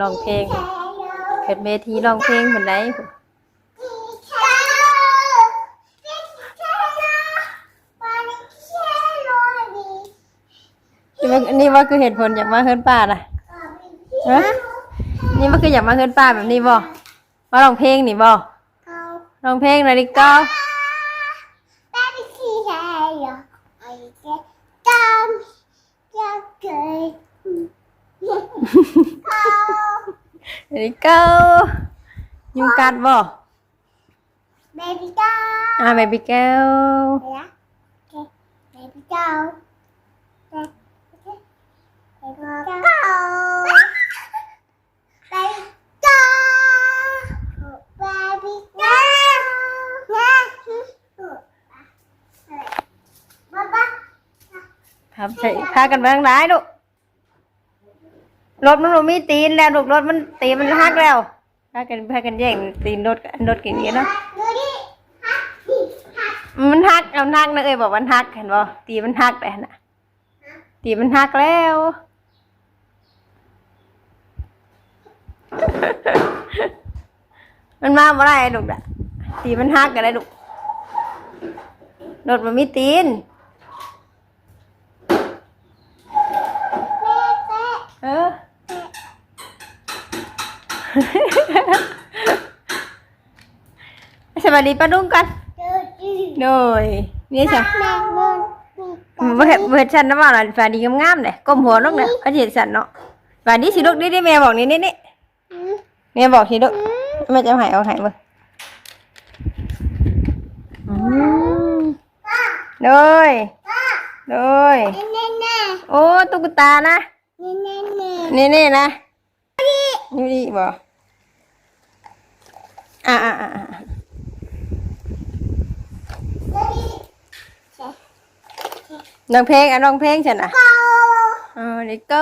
ร้องเพลงเฮ็ดเวทีร้องเพลงเพิ่นได้นี่ว่านี่ว่าคือเหตุผลอยากมาเฮือนป้าน่ะฮะนี่ว่าคืออยากมาเฮือนป้าแบบนี้บ่มาร้องเพลงนี่บ่ร้องเพลงน่อยดิก้าหน่อยดิเก้า ยุงกัดบ่ Baby doll. อ่าเบบี้แก้ว Yeah. Okay. Baby doll. Baby doll. Baby doll. Baby doll. Baby doll. Baba. ครับใช่พากันไปทางไหนลูก รถมันบ่มีตีนแล้วลูกรถมันตีนมันหักแล้วพากันพากันแย่งตีนรถกันรถกันอย่งนี้เนาะมันหักเอาหักนะเอ้ยบอกมันหักเห็นบ่ตีมันหักแต่น่ะ ตีมันหักแล้วมันมาบ่ได้ลูกอะตีมันหักกันได้ลูกรถมันมีตีนเออ สวัสดีป้าดุ้งกัน Goody. โดยนี่ใช่ Lemon. บ่เห็นบ่เห็นฉันนะว่าล่ะฝาดีงามๆเลยก้มหัวลงเนี่ยอันเห็นฉันเนาะฝาดีสิลูกนี่นี่แม่บอกนี่นี่นี่แม่บอกสิลูกแม่จะให้เอาให้เบิ่งอืมโดยโดย Nene. โอ้ตุ๊กตานะ Nene. นี่นี่นะ นี่นี่บ่อ่าอ่าอ่าน้องเพลงอะน้องเพลงฉันอะ Go. เออเด็กก็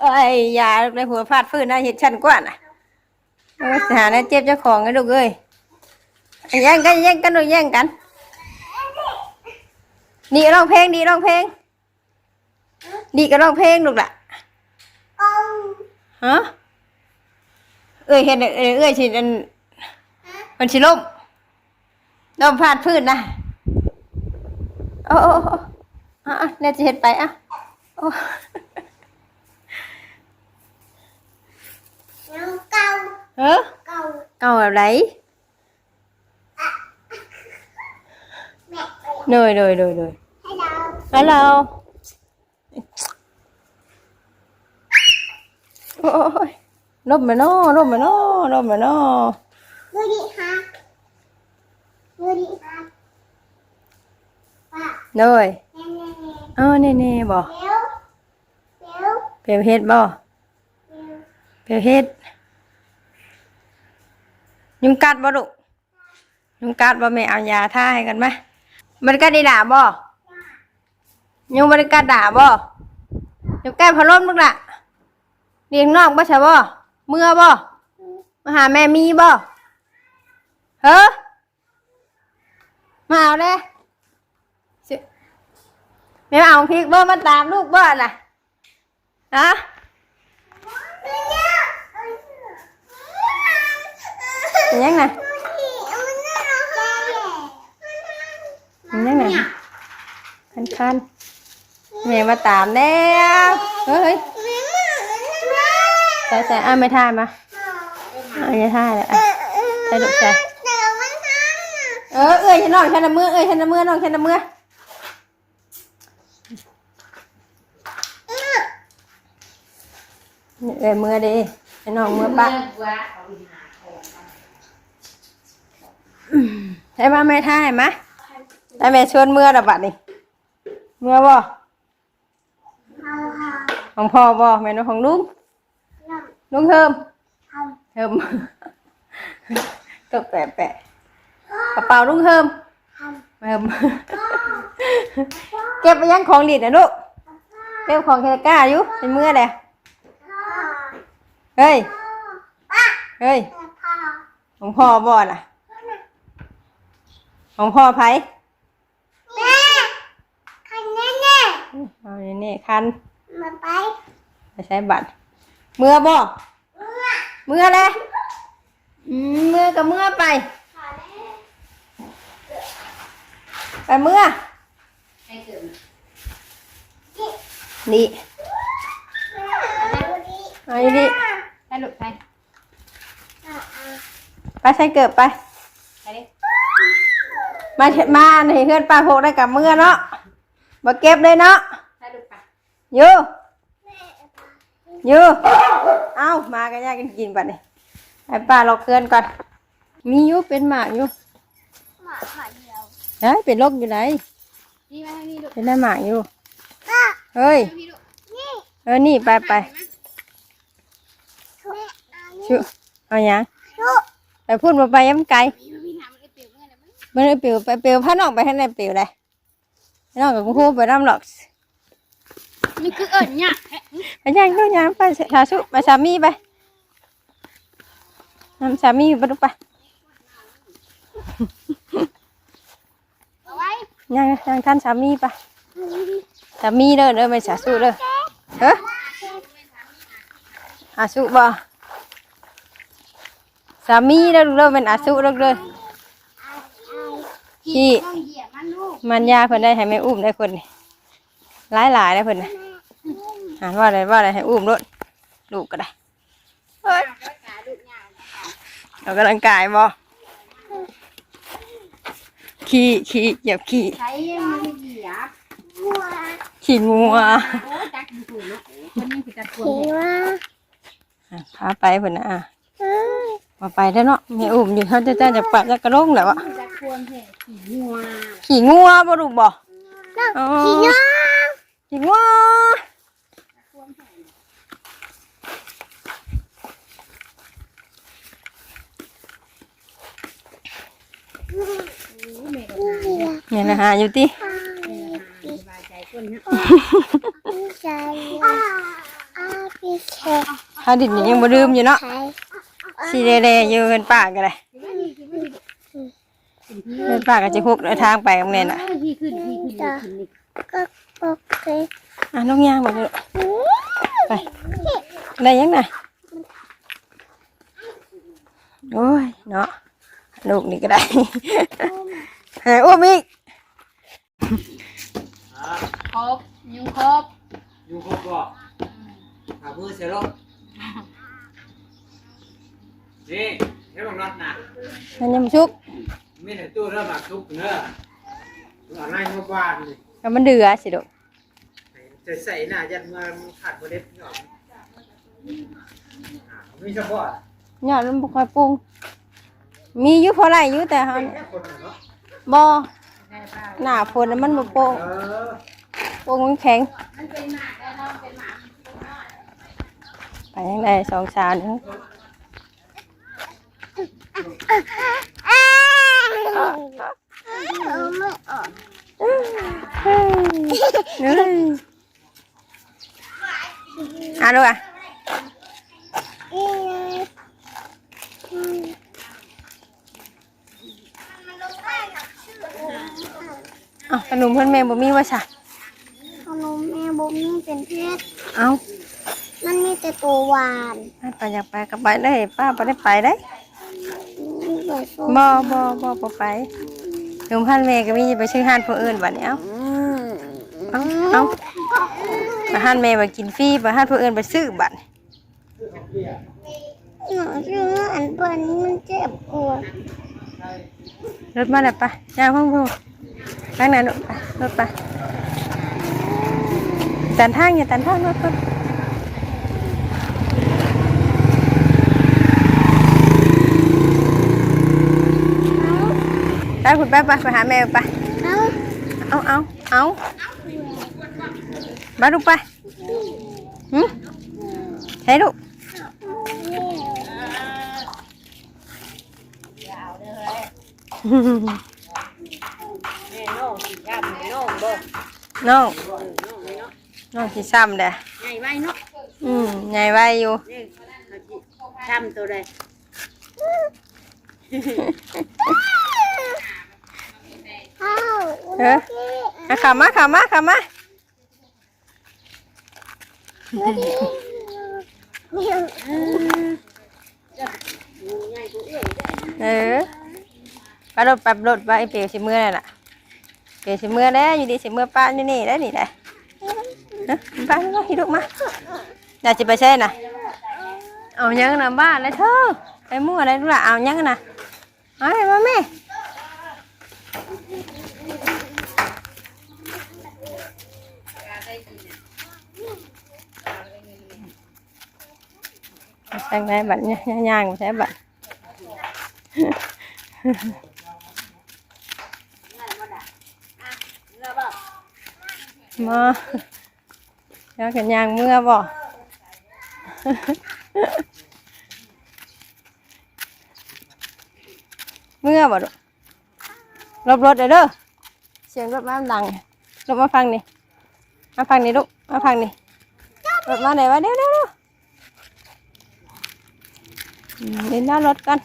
เอ้ยอย่าในหัวฟาดฟื้นนะเห็ดฉันกว่าน่ะเออสหานะเจ็บเจ้าของกันลูกเอ้ยแย่งกันแย่งกันลูกแย่งกันดีร้องเพลงดีร้องเพลงดีก็ร้องเพลงลูกล่ะ ฮะเอ้ยเห็นเอ้ยเอ้ยสิอันมันสิล่มล่มฟาดพื้นนะโอ้โอ้โอ้อะอะเนี่ยจะเห็ดไปอะโอ้ Now go. เออ Go. เก่าแบบไหน Mẹ. โดยโดยโดยโดย Hello. ฮัลโหลโอ้ย ลบมาโน่ลบมาโน่ลบมาโน่ Goody hat. Goody hat. Wow. โดย Nene. เออเน่เน่ๆบ่ Bill. Bill. เปลวเฮ็ดบ่ Bill. เปลวเฮ็ดยุงกัดบ่ลูกยุงกัดบ่แม่เอายาท่าให้กันไหมมันกัดได้ด่าบ่ยุงมันกัดด่าบ่อยู่ใกล้พัดลมลูกละ เลี้ยงนอกบ่ใช่บ่เมื่อบ่มาหาแม่มีบ่เฮ้อมาเอาเลยสิแม่เอาพริกบ่มาตามลูกบ่น่ะฮะเป็นยังไงเป็นยังไงคันคันๆแม่มาตามแล้วเฮ้ย ใส่ใส่อะไม่ท่ามาอะไม่ท่าเลยอะใส่ลูกใส่เออเอ้ยฉันน้องฉันละมือเอ้ยฉันละมือน้องฉันละมือเอ้ยมือดิฉันน้องมือปะใช่ป่ะแม่ท่าเห็นไหมแต่แม่ชวนเมื่อระบัดนี่เมื่อบ่ของพ่อบ่แม่นของลุง ลุงเฮิมเฮิมตกแปะแปะกระเป๋าลุงเฮิมเฮิมเก็บไปยังของดีดนะลูกเก็บของแค่กล้าอยู่เป็นเมื่อแหละเฮ้ย เฮ้ยของพ่อบ่น่ะของพ่อไผเอานี่นี่คันไปใช้บัตร เมื่อบ่เมื่อเลยอืมเมื่อกับเมื่อไป ไปเมื่อให้เกิดนี่ดูดิไอ้นี่ให้ลูกไป ไปใช้เกิบไป ไปดิมาเถมาในเพื่อนป้าโพกได้กับเมื่อเนาะมาเก็บเลยเนาะให้ลูกไปอยู่อ ยู่เอ้ามากันยากกันกินบัดนี่ให้ป้าเราเคลื่อนก่อน มีอยู่เป็นหมากอยู่หมาขาเดียวเฮ้ยเป็นโรคอยู่ไหนนี่มาทางนี้ลูกเป็นได้หมากอยู่อะเฮ้ย พี่ลูกนี่เออ นี่ไปไปแม่เอานี่ชุเอาหยังลูกไปพูดมาไปย้ำไกลพี่พี่ถามมันเปลี่ยนเมื่อไหร่มั้งมันเลยปิวไปปิวพาน้องไปให้ไหนปิวเลยให้น้องกับคุณครูไปร่ำหรอก มันคือเอิญเนี่ยไปย่างก็ย่างไปสาสุไปสามีไปนำสามีไปดูไปเอาไว้ย่างย่างท่านสามีไปสามีเด้อเด้อไม่สาสุเด้อเฮ้ออาสุบ่สามีเด้อลูกเด้อเป็นอาสุเด้อเด้อขี้ต้องเหยียบมันลูกมันยาเพิ่นได้ให้แม่อุ้มได้คนนี่หลายหลายได้เพิ่นน่ะ อ่านว่าอะไรว่าอะไรให้อุ้มรถลูกก็ได้เฮ้ยก็ขาลูกยาวออกกำลังกายบ่ขี่ขี่เหยียบขี่ใช้มือเหยียบหัวขี่งัวโอ้จักอยู่ถูกเนาะคนนี้คือจักควเขียวอะพาไปเพิ่นน่ะอะเอ้ยมาไปได้อเนาะแม่อุ้มอยู่เขาจะจ้าจะปะจะกระโลงแล้วอะจักควรแห่ขี่งัวขี่งัวบ่ลูกบ่น้องอ๋อขี่น้องขี่งัว เนี่ยนะฮะอยู่ที่ฮาดินยังบ่ลืมอยู่เนาะสีเดเๆอยู่เป็นปากกันเลยเป็นปากกันจะฮุกเดิทางไปกับเนี่ยน่ะอะน้องย่างบอกไปได้ยังไงโอ้ยเนาะ ลูกนี่ก็ได้ให้อุ้มอีกครบยุงครบอยู่ครบบ่หามือเสียรถนี่ให้บังนัดนะมันยำชุกมีแต่ตู้เริ่มหมักทุกเนื้อเอาไล่มาบ้านนี่ก็มันเดือสิลูกจะใส่หน้ายันมามันขาดโมเด็ดหน่อยอ่ามีเฉพาะยอดมันบ่ค่อยปรุง มีอยู่พอไรอยู่แต่เฮาเป็นเนี่ยแค่คนน่ะเนาะบ่หน้าฝนน่ะมันบ่โป่งเออโป่งมันแข็งมันเป็นหมาได้น้องเป็นหมาไปยังไงสองสาวนึงเอาไม่ออกเฮ้ยเฮ้ยอะลูกอะ อีกเอาขนมเพิ่นแม่บ่มีว่าซะขนมแม่บุมีเป็นเพชรเอามันมีแต่ตัวหวานไปอยากไปก็ไปได้ป้าบ่ได้ไปได้มีแต่ตัวบ่บ่บ่บ่ไปขนมพันแม่ก็มีไปซื้อห้านผู้อื่นบัดนี้เอาเอาเอามาห้านแม่ไปกินฟรีไปห้านผู้อื่นไปซื้อบัดหนูชื่ออันเปิ้ลมันเจ็บปวดรถมาแล้วปะย่างพ่งพ่ง นั่งไหนรถไปรถไปตันทางอย่าตันทางรถรถไปคุณไปไปไปหาแม่ไปเอ้าเอาเอาเอามาลูกไปหืมใช่ลูก น้องน้องที่ซ้ำเด้อใหญ่ไว้เนาะอืมใหญ่ไว้อยู่ นี่ช้ำตัวใดข้าวเออเอาขามาขามาขามามีเออไปรถไปรถไปไอ้เปียวสิเมื่อนั่นล่ะ เปียวสิเมื่อแล้วอยู่ดีสิเมื่อป้านี่นี่ได้นี่ได้นะป้านี่มาฮิดุมาอยากจะไปใช่น่ะเอายังนะบ้านเลยเธอไปมั่วอะไรดูล่ะเอายังนะเอาไปมาแม่ใช่ไหมบัตรยย่างๆใช่บัตร มาเดี๋ยวกันยางเมื่อบ่เมื่อบ่ลูกรบรถเด้อเสียงรถมาดังรถมาฟังนี่มาฟังนี่ลูกมาฟังนี่รถมาไหนวะเดี๋ยวเดี๋ยวเดี๋ยวอืมเดินหน้ารถกัน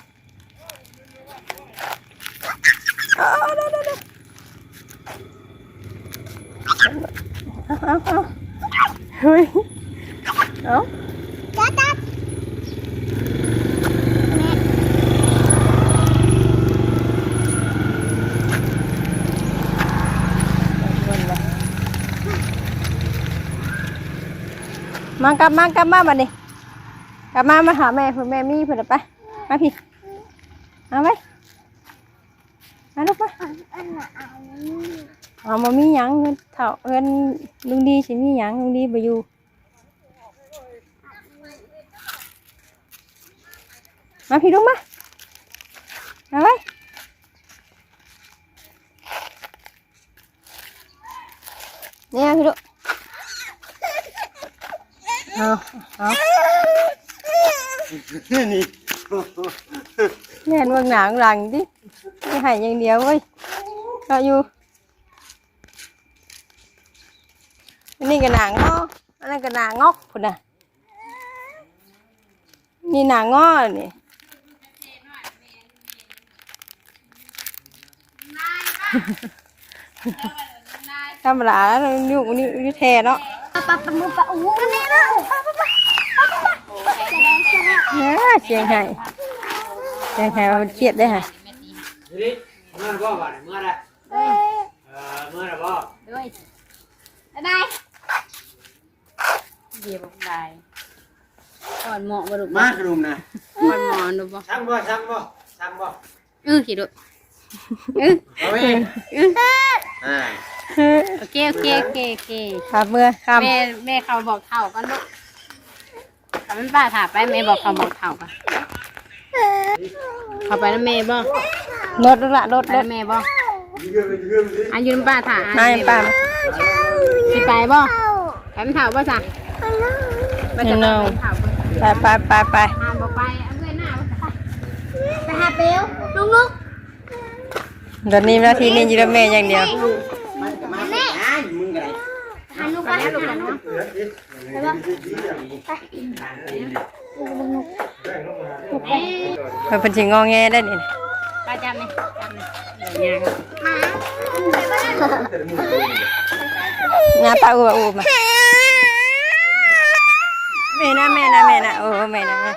เอาเอาเดี๋ยวเดี๋ยวเดี๋ยวเอาเอาเอาเฮ้ยเอาจัดจัดมากลับมากลับมาบัดนี้กลับมามาหาแม่เพื่นแม่มีเพื่นเอาไปมาพี่เอาไว้มาลูกมา อันอันน่ะอันนี้เอามามีหยังเงินเท่าเงินลุงดีสิมีหยังลุงดีบ่อยู่มาพี่ลูกมาเอาไว้เนี่ยพี่ลูกเอาเอานี่แม่นเบิ่งหนังหลังดิไม่ให้อย่างเดียวเว้ยก็อยู่ นนี้ก็หนังออันนั้นก็หนังอกพุ่นน่ะนี่หนังอนี่ธรรมดาแล้วนิ้วนิ้วนิ้วแทเนาะปะปะปะมุปะอู้นี่นะปะปะปะปะเสียงไห้เสียงไห้มันเครียดได้ฮะเมื่อบ่บ่เมื่อไรเมื่อไรบ่ด้วยได้เดี๋ย วบอกได้ก่อนเหมาะบ่ลูกมาขนมนะก่อนหมอนดูบ่ช่างบ่ช่างบ่ช่างบ่เออขี่ดูเออเอาไว้เอออ่าโอเคโอเคโอเคโอเคครับเมื่อค่แม่แม่เขาบอกเท่ากันลูกถ้ามันป้าถามไปแม่บอกเขาบอกเท่ากันเขาไปแล้วแม่บ่ำรถรถละรถไปรแล้ถวแม่บ่ยืมยืมดิอายุนป้าถามมาให้ป้ามาสิไปบ่ไปมันเท่าบ่จ้ะ ไปจะต้องไปเท่าบ่ไปไปไปไปห้ามบ่ไปเอาเงินหน้าบ่จ้ะไปหาเปลวลุงลุงตอนนี้หนาทีนี้อยืมแม่อย่างเดียวมันก็มาอ้ายมึงไงหาลูกไปหาลูกไปเพิ่นเป็นสิงอแงได้นี่ป้าจำนี่จำนี่เดี๋ยวยางหน้าตาอูบอูบมา แม่นะแม่นะแม่นะโอ้แม่นะแม่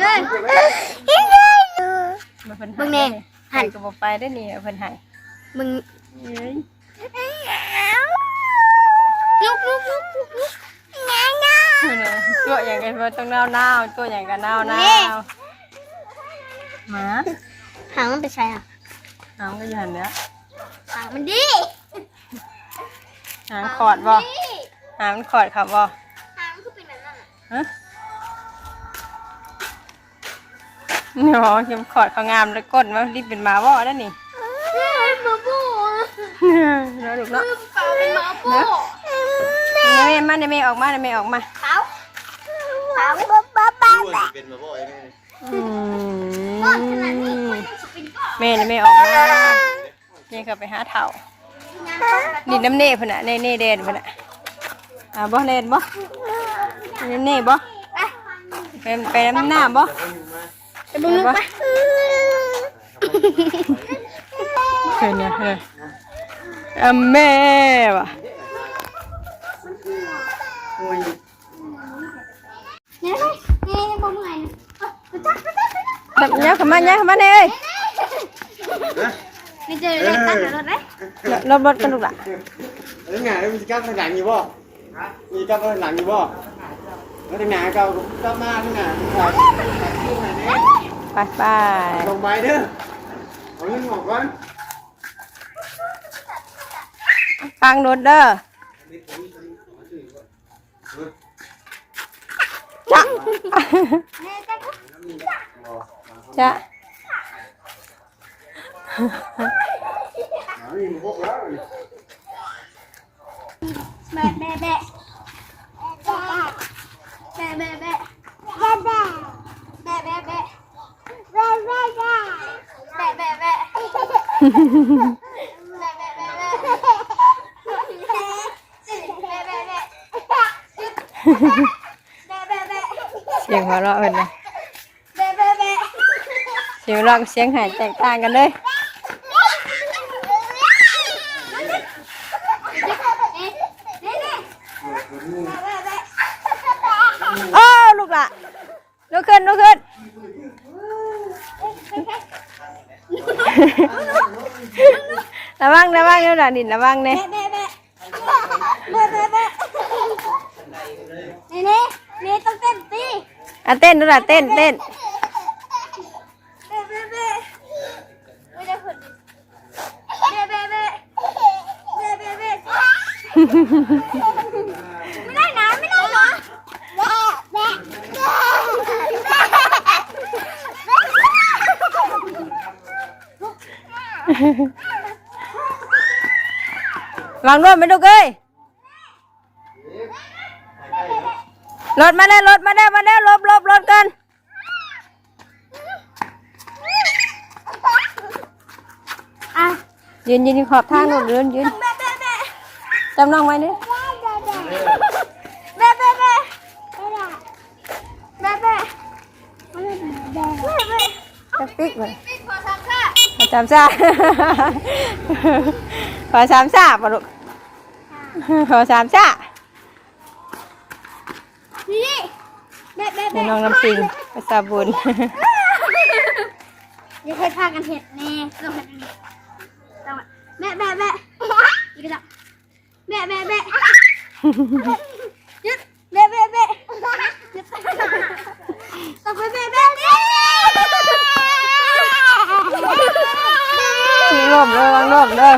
เอ้ยเพิ่นให้ให้ก็บ่ไปได้อนี่เพิ่นให้มึงเอ้ยลุกลุกลุกลุกลุกงาง่าเพิ่นน่ะตัวอย่างกันว่าต้องนาวๆตัวอย่างกันนาวนี่ๆหมาหางมันเป็นไงอะหางก็อยู่หั่นเด้อหางมันดีหางขอดบ่หางมันขอดครับบ่ แบบนั้นอะฮะนี่บ่เข็มขอดเขางามแล้วก้นว่ารีบเป็นหมาบ่แล้วนี่เฮ้ยหมาปูเนาะลูกเนาะเปล่าเป็นหมาปูแม่มาเดี๋ยวแม่ออกมาเดี๋ยวแม่ออกมาเปล่าเปล่าบ้าบ้าบ้าบ้าเป็นมาบ่อยนี่อืก้อนขนาดนี้มมันจะเป็นก้อนแม่เดี๋ยวแม่ออกมาแม่ก็ไปหาเถ่างานก้อนแบบดินน้ำเน่พุ่นน่ะเน่เน่เดนพุ่นน่ะ อ่าบ่เล่นบ่เล่นนี่บ่เป็นเป็นน้ำบ่ไปบุ้งไปเป็นเนี่ยเฮ้ยอ่ะแม่ว่ะจับเนี้ยขมันเนี้ยขมันเอ้ยนี่เจอเลยตั้งรถไหมรถรถกันลูกหล่ะเอ้ยไงมันจะกล้าทางไหนอยู่บ่ มีเจ้าเพ่อนหลังอยู่บ่แล้วทางหนาเก่าเจ้ามาที่ไหนเไปไปลงไปเด้อเอาเงินออกก่อนฟังโดนเด้อจ้ะจ้ะ Bè bè bè. Bè bè bè. Bè bè. Bè bè bè. Bè bè bè. Bè bè bè. Bè bè bè bè. Bè bè bè. เสียงหัวเราะเป็นไงเสียงหัวเราะกับเสียงหายแตกต่างกันเลย ระวังระวังเดี๋ยวหลานดินระวังเนี่ยนี่นี่นี่ต้องเต้นสิอะเต้นดูล่ะเต้นเต้น เบ๊ะเบ๊ะเบ๊ะไม่ได้ผลเบ๊ะเบ๊ะเบ๊ะเบ๊ะเบ๊ะเบ๊ะไม่ได้นะไม่ได้นะเบ๊ะเบ๊ะเบ๊ะ วางด้วยไม่ลูกเอ้ยรถมาได้วรถมาได้วมาได้วหลบหลบรถกันอะยืนยืนขอบทางรถยืนยืนเบ๊ะเบ๊ะเบ๊ะจำน้องไว้เนี่ยเบ๊ะเบ๊ะเบ๊ะเบ๊ะเบ๊ะเบ๊ะเบ๊ะจะปิ๊กเลยปิดพอทำค่ะขอจำซ่า ขอสามซ่าปะลูกขอสามซ่านี่เบ๊ะเบ๊ะแม่เบ๊ะน้องน้ำปิงภาษาบุญอย่าเคยพากันเห็ดแน่เราเห็ดอันนี้ต้องแม่แม่แม่นี่ก็จะแม่แม่แม่ยึดแม่แม่แม่ยึดต้องไปแม่แม่นี่มีลมเลยวางลมเลย